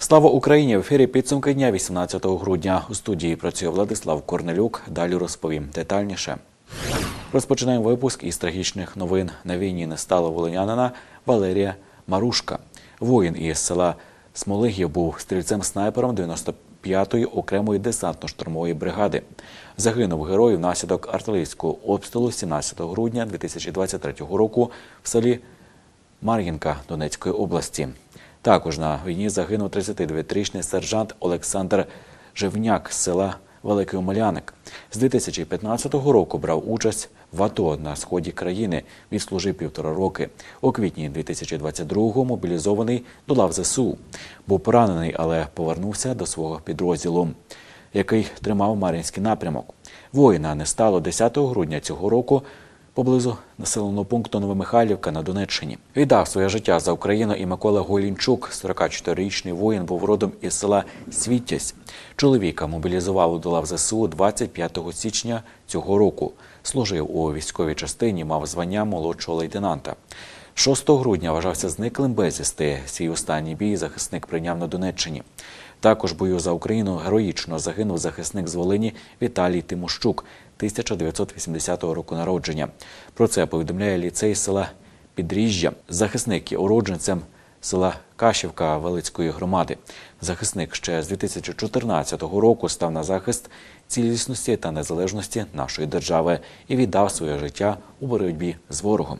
Слава Україні! В ефірі підсумки дня 18 грудня. У студії працює Владислав Корнелюк. Далі розповім детальніше. Розпочинаємо випуск із трагічних новин. На війні не стало волинянина Валерія Марушка. Воїн із села Смолигів був стрільцем-снайпером 95-ї окремої десантно-штурмової бригади. Загинув герой внаслідок артилерійського обстрілу 17 грудня 2023 року в селі Мар'їнка Донецької області. Також на війні загинув 39-річний сержант Олександр Живняк з села Великий Омеляник. З 2015 року брав участь в АТО на сході країни. Відслужив півтора роки. У квітні 2022-го мобілізований до лав ЗСУ. Був поранений, але повернувся до свого підрозділу, який тримав Мар'їнський напрямок. Воїна не стало 10 грудня цього року поблизу населеного пункту Новомихайлівка на Донеччині. Віддав своє життя за Україну і Микола Голінчук, 44-річний воїн, був родом із села Світязь. Чоловіка мобілізували до лав ЗСУ 25 січня цього року. Служив у військовій частині, мав звання молодшого лейтенанта. 6 грудня вважався зниклим безвісти. Свій останній бій захисник прийняв на Донеччині. Також бою за Україну героїчно загинув захисник з Волині Віталій Тимощук 1980 року народження. Про це повідомляє ліцей села Підріжжя. Захисник є уродженцем села Кашівка Велицької громади. Захисник ще з 2014 року став на захист цілісності та незалежності нашої держави і віддав своє життя у боротьбі з ворогом.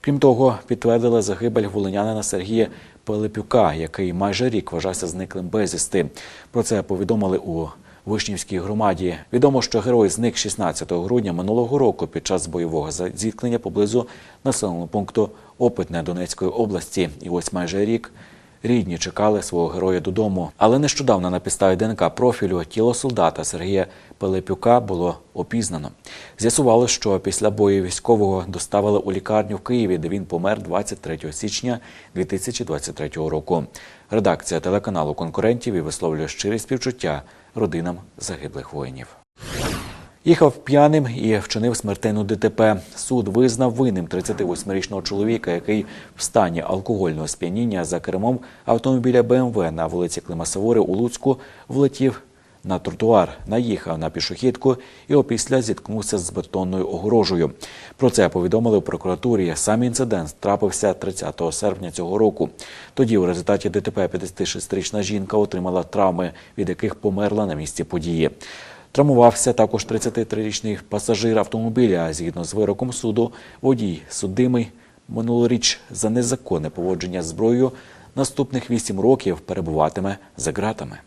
Крім того, підтвердили загибель волинянина Сергія Пилипюка, який майже рік вважався зниклим безвісти. Про це повідомили у Вишнівській громаді. Відомо, що герой зник 16 грудня минулого року під час бойового зіткнення поблизу населеного пункту Опитне Донецької області. І ось майже рік рідні чекали свого героя додому. Але нещодавно на підставі ДНК профілю тіло солдата Сергія Пилипюка було опізнано. З'ясувалося, що після бою військового доставили у лікарню в Києві, де він помер 23 січня 2023 року. Редакція телеканалу конкурентів і висловлює щирі співчуття родинам загиблих воїнів. Їхав п'яним і вчинив смертельну ДТП. Суд визнав винним 38-річного чоловіка, який в стані алкогольного сп'яніння за кермом автомобіля БМВ на вулиці Климасовори у Луцьку влетів на тротуар, наїхав на пішохідку і опісля зіткнувся з бетонною огорожею. Про це повідомили в прокуратурі. Сам інцидент трапився 30 серпня цього року. Тоді, у результаті ДТП 56-річна жінка отримала травми, від яких померла на місці події. Травмувався також 33-річний пасажир автомобіля. Згідно з вироком суду, водій судимий минулоріч за незаконне поводження зброєю наступних 8 років перебуватиме за ґратами.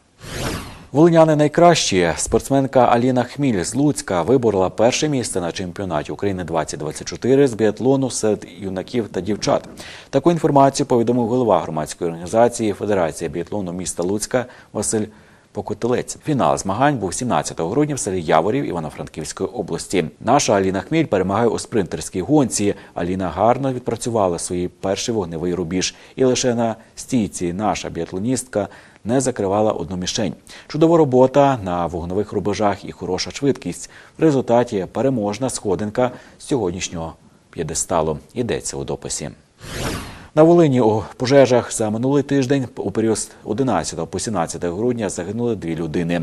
Волиняни найкращі. Спортсменка Аліна Хміль з Луцька виборола перше місце на чемпіонаті України 2024 з біатлону серед юнаків та дівчат. Таку інформацію повідомив голова громадської організації Федерація біатлону міста Луцька Василь Покотилець. Фінал змагань був 17 грудня в селі Яворів Івано-Франківської області. Наша Аліна Хміль перемагає у спринтерській гонці. Аліна гарно відпрацювала свій перший вогневий рубіж, і лише на стійці наша біатлоністка не закривала одну мішень. Чудова робота на вогневих рубежах і хороша швидкість. В результаті переможна сходинка сьогоднішнього п'єдесталу. Йдеться у дописі. На Волині у пожежах за минулий тиждень у період з 11 по 17 грудня загинули дві людини.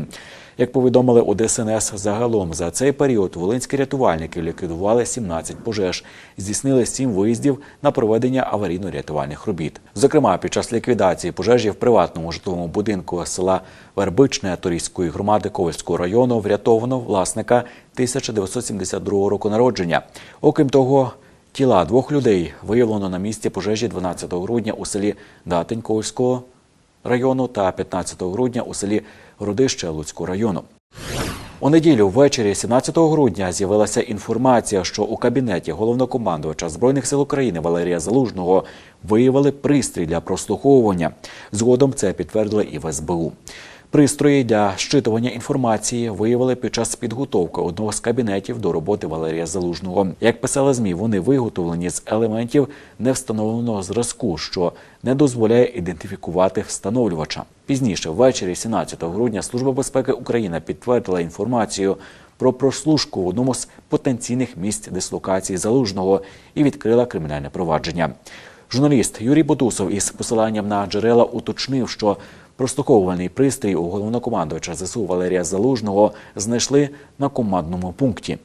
Як повідомили у ДСНС, загалом за цей період волинські рятувальники ліквідували 17 пожеж, здійснили 7 виїздів на проведення аварійно-рятувальних робіт. Зокрема, під час ліквідації пожежі в приватному житловому будинку села Вербичне Торійської громади Ковальського району врятовано власника 1972 року народження. Окрім того, Тіла двох людей виявлено на місці пожежі 12 грудня у селі Датень Ковальського району та 15 грудня у селі Родище Луцького району. У неділю ввечері 17 грудня з'явилася інформація, що у кабінеті головнокомандувача збройних сил України Валерія Залужного виявили пристрій для прослуховування. Згодом це підтвердили і в СБУ. Пристрої для щитування інформації виявили під час підготовки одного з кабінетів до роботи Валерія Залужного. Як писали змі, вони виготовлені з елементів невстановленого зразку, що не дозволяє ідентифікувати встановлювача. Пізніше, ввечері 17 грудня, Служба безпеки України підтвердила інформацію про прослушку в одному з потенційних місць дислокації залужного і відкрила кримінальне провадження. Журналіст Юрій Бодусов із посиланням на джерела уточнив, що Прослуховувальний пристрій у головнокомандувача ЗСУ Валерія Залужного знайшли на командному пункті.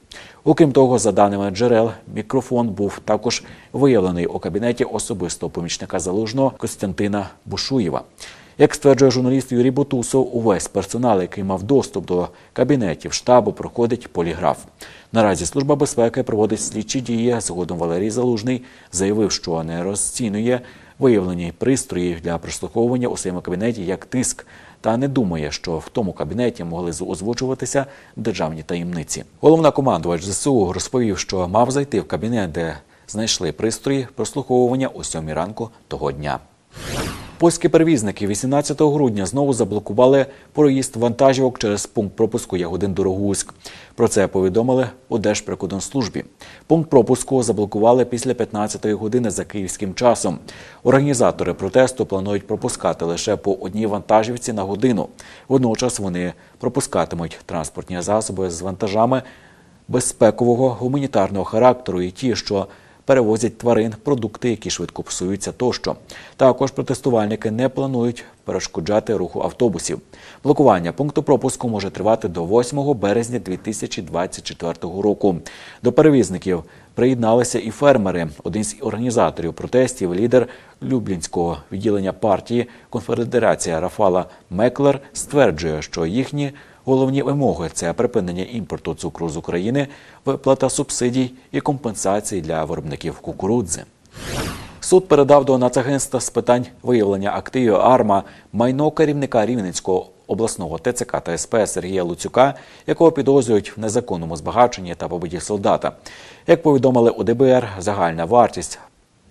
Окрім того, за даними джерел, мікрофон був також виявлений у кабінеті особистого помічника залужного Костянтина Бушуєва. Як стверджує журналіст Юрій Бутусов, увесь персонал, який мав доступ до кабінетів штабу, проходить поліграф. Наразі служба безпеки проводить слідчі дії. Згодом Валерій Залужний заявив, що не розцінює виявлені пристрої для прослуховування у своєму кабінеті як тиск, та не думає, що в тому кабінеті могли озвучуватися державні таємниці. Головнокомандувач ЗСУ розповів, що мав зайти в кабінет, де знайшли пристрої прослуховування о сьомій ранку того дня. Польські перевізники 18 грудня знову заблокували проїзд вантажівок через пункт пропуску Ягодин Дорогуськ. Про це повідомили у Держприкордонслужбі. Пункт пропуску заблокували після 15-ї години за київським часом. Організатори протесту планують пропускати лише по одній вантажівці на годину. Водночас вони пропускатимуть транспортні засоби з вантажами безпекового гуманітарного характеру і ті, що перевозять тварин, продукти, які швидко псуються тощо. Також протестувальники не планують перешкоджати руху автобусів. Блокування пункту пропуску може тривати до 8 березня 2024 року. До перевізників приєдналися і фермери. Один з організаторів протестів, лідер Люблінського відділення партії Конфедерація Рафала Меклер стверджує, що їхні Головні вимоги це припинення імпорту цукру з України, виплата субсидій і компенсації для виробників кукурудзи. Суд передав до Нацагентства з питань виявлення активів АРМА майно керівника Рівненського обласного ТЦК та СП Сергія Луцюка, якого підозрюють в незаконному збагаченні та побиті солдата. Як повідомили у ДБР, загальна вартість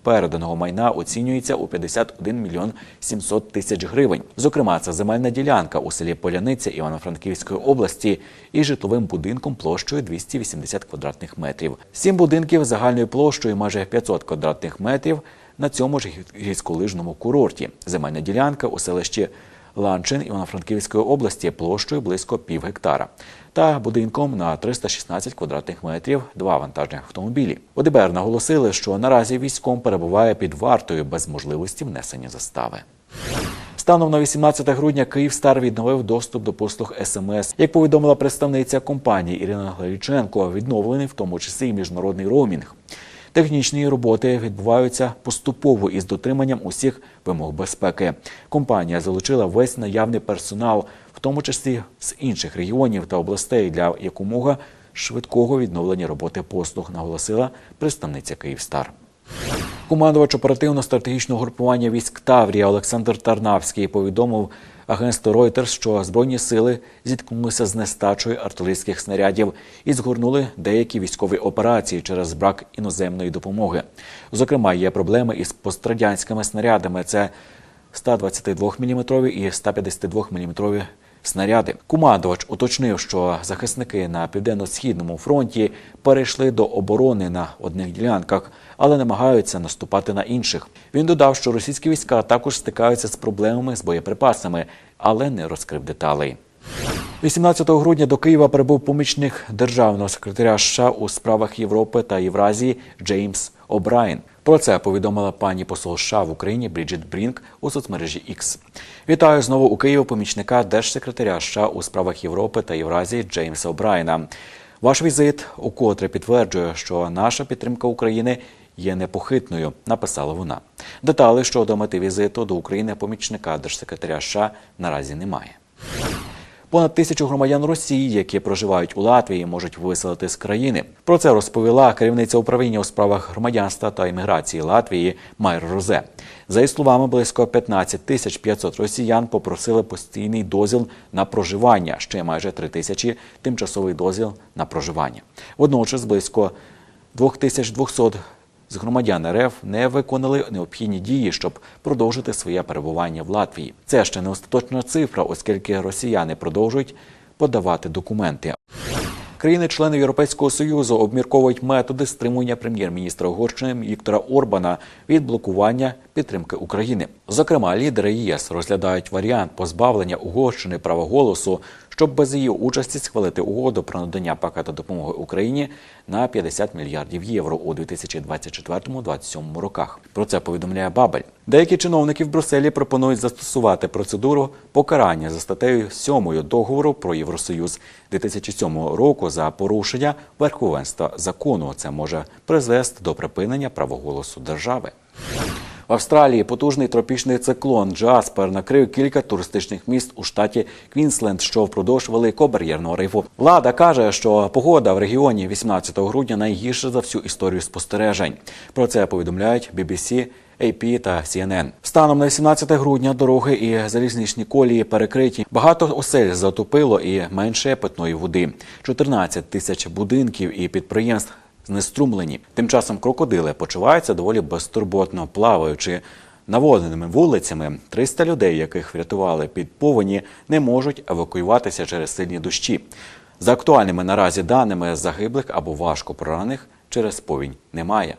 переданого майна оцінюється у 51 мільйон 700 тисяч гривень. Зокрема, це земельна ділянка у селі Поляниця Івано-Франківської області із житловим будинком площею 280 квадратних метрів. Сім будинків загальною площею майже 500 квадратних метрів на цьому ж гірськолижному курорті. Земельна ділянка у селищі Ланчин Івано-Франківської області площею близько пів гектара та будинком на 316 квадратних метрів два вантажних автомобілі. У ДБР наголосили, що наразі військом перебуває під вартою без можливості внесення застави. Станом на 18 грудня Київстар відновив доступ до послуг СМС. Як повідомила представниця компанії Ірина Гларіченко, відновлений в тому числі і міжнародний роумінг. Технічні роботи відбуваються поступово із дотриманням усіх вимог безпеки. Компанія залучила весь наявний персонал, в тому числі з інших регіонів та областей, для якомога швидкого відновлення роботи послуг, наголосила представниця Київстар. Командувач оперативно-стратегічного групування військ Таврія Олександр Тарнавський повідомив агентству Reuters, що збройні сили зіткнулися з нестачою артилерійських снарядів і згорнули деякі військові операції через брак іноземної допомоги. Зокрема, є проблеми із пострадянськими снарядами. Це 122 мм і 152 мм снаряди. Командувач уточнив, що захисники на південно-східному фронті перейшли до оборони на одних ділянках, але намагаються наступати на інших. Він додав, що російські війська також стикаються з проблемами з боєприпасами, але не розкрив деталей. 18 грудня до Києва прибув помічник державного секретаря США у справах Європи та Євразії Джеймс О'Брайен. Про це повідомила пані посол США в Україні Бріджит Брінк у соцмережі X. Вітаю знову у Києві помічника держсекретаря США у справах Європи та Євразії Джеймса О'Брайена. Ваш візит укотре підтверджує, що наша підтримка України є непохитною. Написала вона. Деталі щодо мети візиту до України помічника держсекретаря США наразі немає. Понад тисячу громадян Росії, які проживають у Латвії, можуть виселити з країни. Про це розповіла керівниця управління у справах громадянства та імміграції Латвії Майр Розе. За її словами, близько 15 тисяч 500 росіян попросили постійний дозвіл на проживання. Ще майже 3 тисячі тимчасовий дозвіл на проживання. Водночас близько 2200 з громадян РФ не виконали необхідні дії, щоб продовжити своє перебування в Латвії. Це ще не остаточна цифра, оскільки росіяни продовжують подавати документи. Країни-члени Європейського союзу обмірковують методи стримування прем'єр-міністра Угорщини Віктора Орбана від блокування підтримки України. Зокрема, лідери ЄС розглядають варіант позбавлення Угорщини права голосу, щоб без її участі схвалити угоду про надання пакету допомоги Україні на 50 мільярдів євро у 2024-2027 роках. Про це повідомляє Бабель. Деякі чиновники в Брюсселі пропонують застосувати процедуру покарання за статтею 7 договору про Євросоюз 2007 року за порушення верховенства закону. Це може призвести до припинення правоголосу держави. Австралії потужний тропічний циклон Джаспер накрив кілька туристичних міст у штаті Квінсленд, що впродовж великого бар'єрного рифу. Влада каже, що погода в регіоні 18 грудня найгірша за всю історію спостережень. Про це повідомляють BBC, AP та CNN. Станом на 18 грудня дороги і залізничні колії перекриті. Багато осель затопило і менше питної води. 14 тисяч будинків і підприємств знеструмлені. Тим часом крокодили почуваються доволі безтурботно, плаваючи наводненими вулицями. 300 людей, яких врятували під повені, не можуть евакуюватися через сильні дощі. За актуальними наразі даними загиблих або важко поранених через повінь немає.